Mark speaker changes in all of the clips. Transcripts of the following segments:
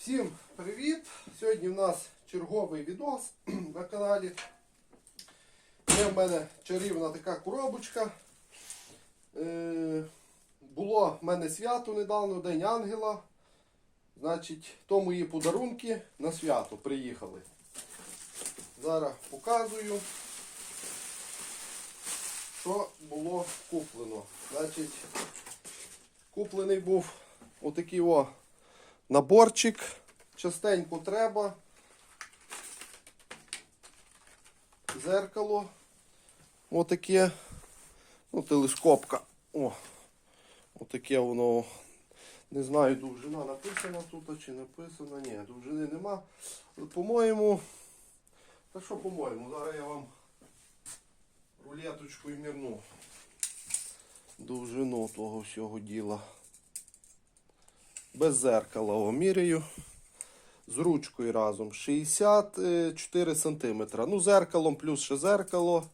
Speaker 1: Всім привіт! Сьогодні в нас черговий відос на каналі. Є в мене чарівна така коробочка. Е, було в мене свято недавно, День Ангела. Значить, то мої подарунки на свято приїхали. Зараз показую, що було куплено. Значить, куплений був отакий о наборчик. Частенько треба. Зеркало. Отаке. Ну, телескопка. О, отаке воно. Не знаю, довжина написана тут чи написана. Ні, довжини нема. По-моєму. Та що по-моєму? Зараз я вам рулеточку і мірну. Довжину того всього діла. Без зеркала о, міряю. З ручкою разом 64 см. Ну, зеркалом плюс ще зеркало.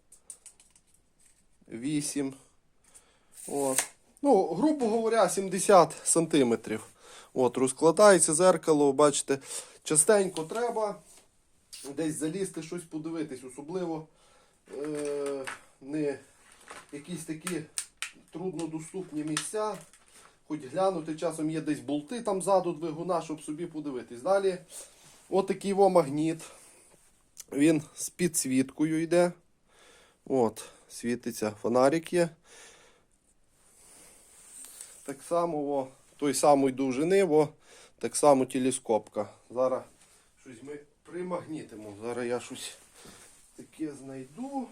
Speaker 1: 8. От. Ну, грубо говоря, 70 см. От, розкладається зеркало, бачите, частенько треба десь залізти, щось подивитись, особливо е- не якісь такі труднодоступні місця. Хоч глянути, часом є десь болти там ззаду двигуна, щоб собі подивитись. Далі отакий во магніт. Він з підсвіткою йде. От, світиться фонарик є. Так само о, той самої довжини, о, так само телескопка. Зараз щось ми примагнітимо. Зараз я щось таке знайду.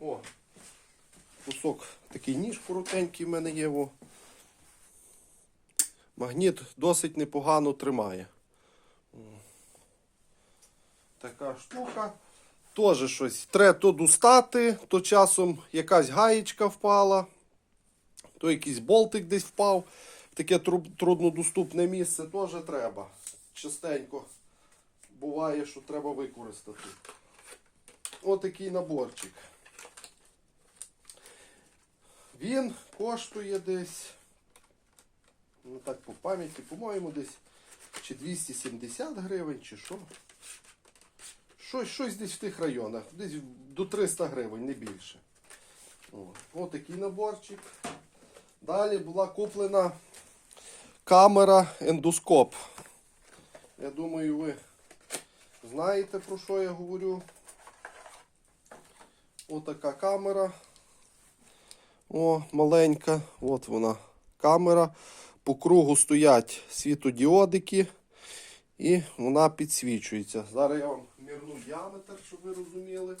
Speaker 1: О, кусок такий ніж коротенький в мене є. О. Магніт досить непогано тримає. Така штука. Теж щось. Треба то достати, то часом якась гаєчка впала, то якийсь болтик десь впав. Таке труднодоступне місце теж треба. Частенько буває, що треба використати. Отакий наборчик. Він коштує десь, ну так по пам'яті, по-моєму, десь чи 270 гривень, чи що. Щось, щось десь в тих районах, десь до 300 гривень, не більше. Ось такий наборчик. Далі була куплена камера ендоскоп. Я думаю, ви знаєте, про що я говорю. Отака камера. О, маленька. От вона камера. По кругу стоять світодіодики. І вона підсвічується. Зараз я вам мірну діаметр, щоб ви розуміли.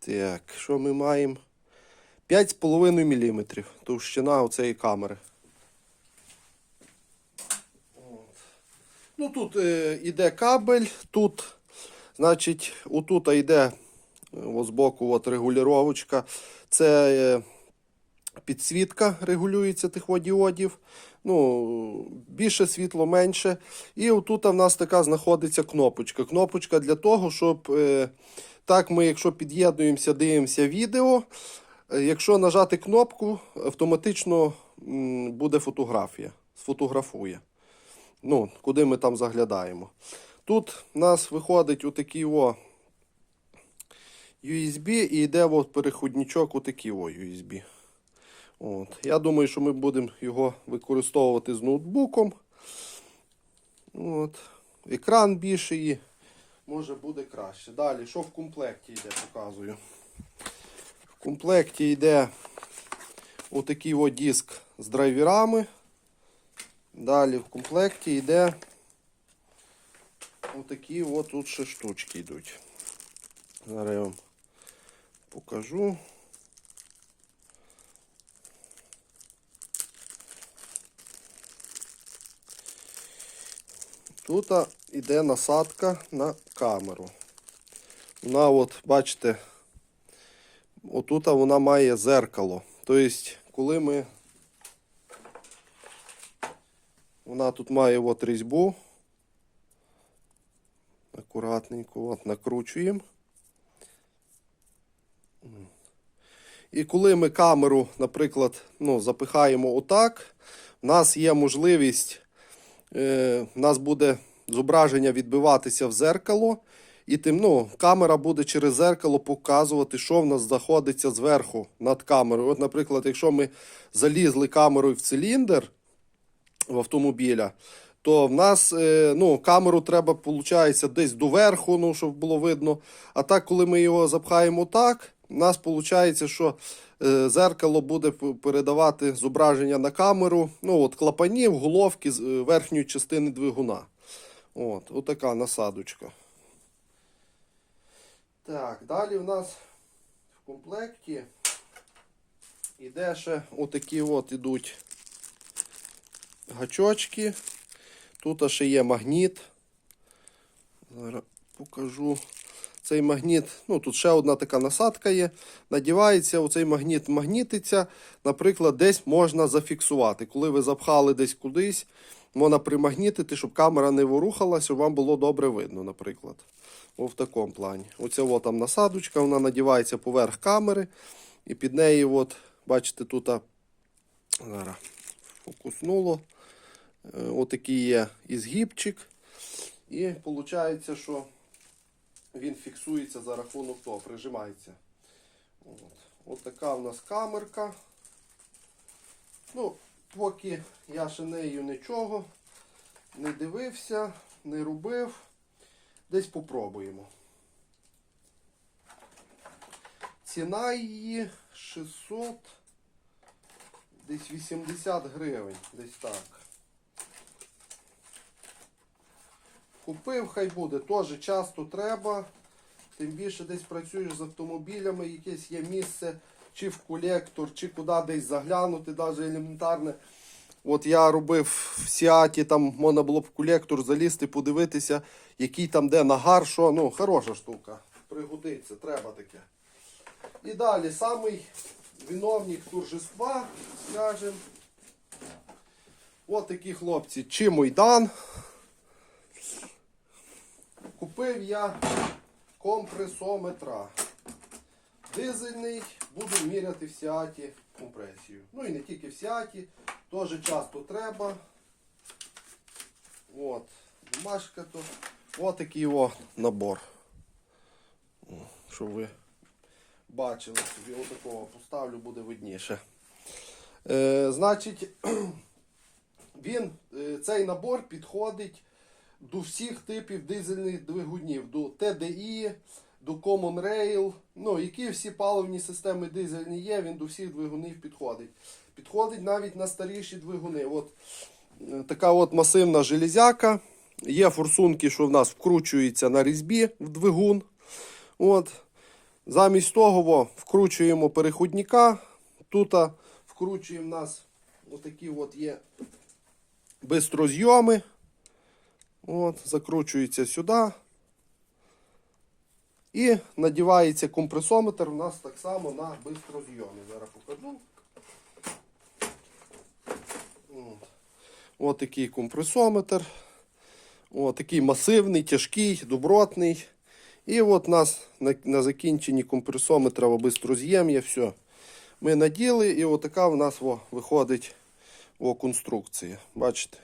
Speaker 1: Так, що ми маємо? 5,5 мм товщина оцеї камери. От. Ну тут е, іде кабель, тут, значить, отут йде е, ось збоку от регулювачка. Це е, підсвітка регулюється тих діодів. Ну, більше світло, менше. І отут в нас така знаходиться кнопочка. Кнопочка для того, щоб е, так ми, якщо під'єднуємося, дивимося відео. Якщо нажати кнопку, автоматично буде фотографія. Сфотографує. Ну, куди ми там заглядаємо. Тут у нас виходить отакий о USB і йде от переходничок отакий о USB. От. Я думаю, що ми будемо його використовувати з ноутбуком. От. Екран більший, може буде краще. Далі, що в комплекті йде, показую. В комплекті йде отакий от диск з драйверами. Далі в комплекті йде отакі от тут ще штучки йдуть. Зараз я вам покажу. Тут йде насадка на камеру. Вона, от, бачите, отут вона має зеркало. Тобто, коли ми. Вона тут має от різьбу. Акуратненько от, накручуємо. І коли ми камеру, наприклад, ну, запихаємо отак, в нас є можливість, е, в нас буде зображення відбиватися в зеркало, і тим, ну, камера буде через зеркало показувати, що в нас знаходиться зверху над камерою. От, наприклад, якщо ми залізли камерою в циліндр в автомобіля, то в нас е, ну, камеру треба, виходить, десь доверху, ну, щоб було видно. А так, коли ми його запхаємо так, у нас виходить, що е, зеркало буде передавати зображення на камеру, ну, от клапанів, головки з е, верхньої частини двигуна. От, отака насадочка. Так, далі в нас в комплекті іде ще отакі от ідуть гачочки. Тут ще є магніт. Зараз покажу. Цей магніт, ну тут ще одна така насадка є. Надівається, оцей магніт магнітиться. Наприклад, десь можна зафіксувати. Коли ви запхали десь кудись, можна примагнітити, щоб камера не ворухалася, щоб вам було добре видно, наприклад. О, в такому плані. Оця от там насадочка, вона надівається поверх камери. І під нею, от, бачите, тут зараз фокуснуло. Е, Отакий є ізгибчик. І виходить, що він фіксується за рахунок того, прижимається. От. Така в нас камерка. Ну, поки я ще нею нічого не дивився, не робив. Десь попробуємо. Ціна її 600, десь 80 гривень, десь так. Купив, хай буде, теж часто треба. Тим більше десь працюєш з автомобілями, якесь є місце, чи в колектор, чи куди десь заглянути, навіть елементарне. От я робив в Сіаті, там можна було б в колектор залізти, подивитися, який там де нагар, що. Ну, хороша штука. Пригодиться, треба таке. І далі, самий виновник торжества, скажем. От такі хлопці. Чимойдан. Купив я компресометра. Дизельний, буду міряти в Сіаті компресію. Ну і не тільки в Сіаті, теж часто треба. От, бумажка то. От такий о набор. Щоб ви бачили собі, отакого поставлю, буде видніше. Е, значить, він, е, цей набор підходить до всіх типів дизельних двигунів, до TDI, до Common Rail. Ну, які всі паливні системи дизельні є, він до всіх двигунів підходить. Підходить навіть на старіші двигуни. От е, така от масивна железяка. Є форсунки, що в нас вкручуються на різьбі в двигун. От. Замість того вкручуємо переходника. Тут вкручуємо в нас отакі от є бистрозйоми. От, закручується сюди. І надівається компресометр у нас так само на бистрозйоми. Зараз покажу. От. От такий компресометр. От такий масивний, тяжкий, добротний. І от у нас на, на закінченні компресометра бистроз'єм є все. Ми наділи, і отака в нас о, виходить о, конструкція. Бачите?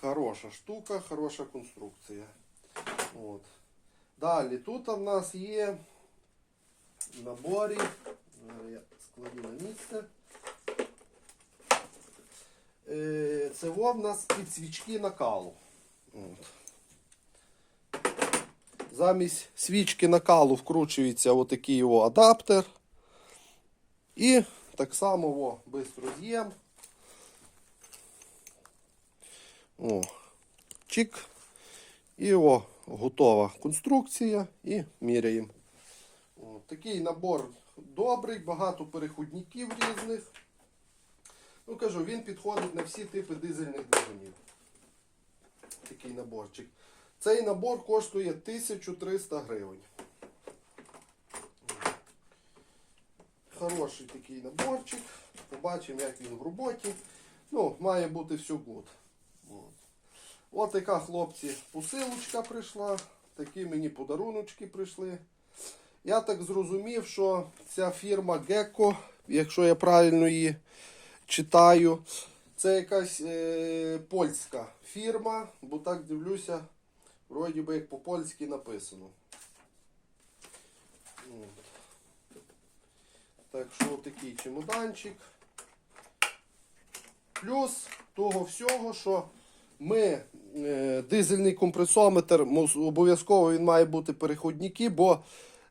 Speaker 1: Хороша штука, хороша конструкція. От. Далі тут в нас є в наборі. Я складу на місце. Е, Це в нас підсвічки накалу. От. Замість свічки накалу вкручується отакий адаптер. І так само о, бистроз'єм. О, чик. І о, готова конструкція. І міряємо. Такий набор добрий, багато переходників різних. Ну, кажу, він підходить на всі типи дизельних двигунів. Такий наборчик. Цей набор коштує 1300 гривень. Хороший такий наборчик. Побачимо, як він в роботі. Ну, має бути все гуд. От така, хлопці, посилочка прийшла. Такі мені подаруночки прийшли. Я так зрозумів, що ця фірма Gecko, якщо я правильно її читаю, це якась е, польська фірма, бо так дивлюся, вроді би як по-польськи написано. Так що такий чемоданчик. Плюс того всього, що ми дизельний компресометр, обов'язково він має бути переходники, бо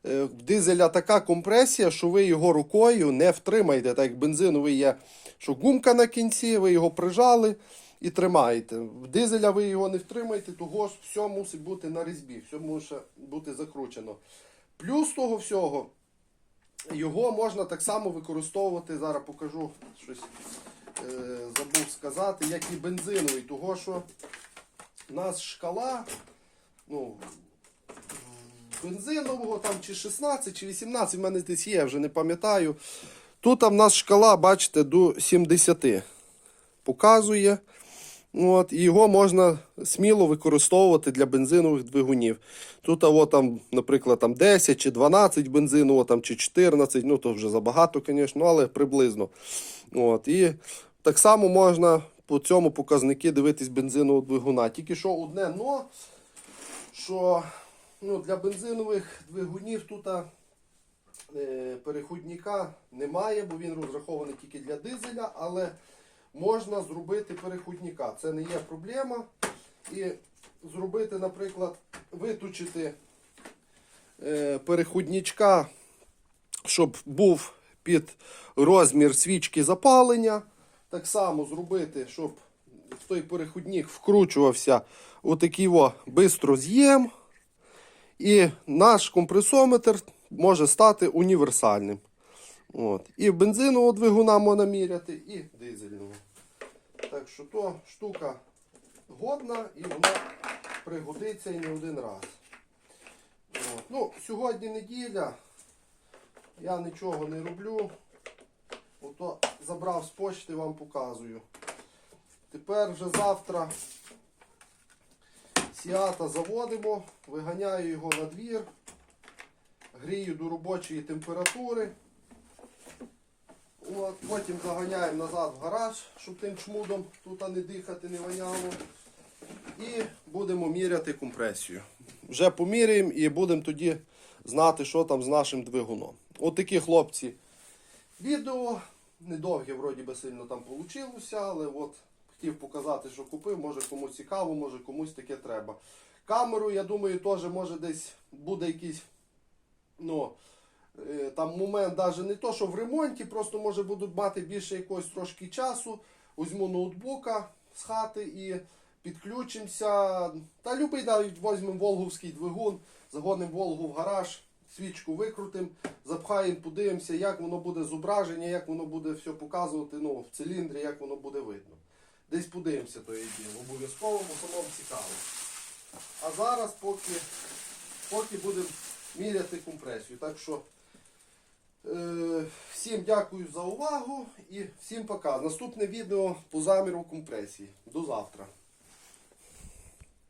Speaker 1: е, в дизеля така компресія, що ви його рукою не втримаєте. Так як бензиновий є, що гумка на кінці, ви його прижали і тримаєте. В дизеля ви його не втримаєте, того ж все мусить бути на різьбі, все мусить бути закручено. Плюс того всього, його можна так само використовувати. Зараз покажу щось е, забув сказати, як і бензиновий, того що у нас шкала, ну, бензинового там чи 16, чи 18, в мене десь є, я вже не пам'ятаю. Тут в нас шкала, бачите, до 70 показує. От, його можна сміло використовувати для бензинових двигунів. Тут, от, там, наприклад, там 10 чи 12 бензинового, там, чи 14, ну то вже забагато, звісно, але приблизно. От, і так само можна по цьому показники дивитись бензинового двигуна. Тільки що одне но, що ну, для бензинових двигунів тут е, переходника немає, бо він розрахований тільки для дизеля, але можна зробити переходника. Це не є проблема. І зробити, наприклад, виточити е, переходничка, щоб був під розмір свічки запалення. Так само зробити, щоб в той переходник вкручувався отакий о бистро з'єм. І наш компресометр може стати універсальним. От. І бензинового двигуна можна міряти, і дизельного. Так що то штука годна і вона пригодиться і не один раз. От. Ну, сьогодні неділя. Я нічого не роблю. Ото забрав з почти, вам показую. Тепер вже завтра сіата заводимо, виганяю його на двір, грію до робочої температури. От, потім заганяємо назад в гараж, щоб тим чмудом тут не дихати, не воняло. І будемо міряти компресію. Вже поміряємо і будемо тоді знати, що там з нашим двигуном. От такі хлопці відео. Недовге, вроді би, сильно там вийшло, але от хотів показати, що купив. Може комусь цікаво, може комусь таке треба. Камеру, я думаю, теж може десь буде якийсь. Ну, е, там момент навіть не то, що в ремонті, просто може будуть мати більше якогось трошки часу. Візьму ноутбука з хати і підключимося. Та любий навіть візьмемо Волговський двигун, загонимо Волгу в гараж, свічку викрутимо, запхаємо, подивимося, як воно буде зображення, як воно буде все показувати ну, в циліндрі, як воно буде видно. Десь подивимося то діло. Обов'язково, бо самому цікаво. А зараз поки, поки будемо міряти компресію. Так що е, всім дякую за увагу і всім пока. Наступне відео по заміру компресії. До завтра.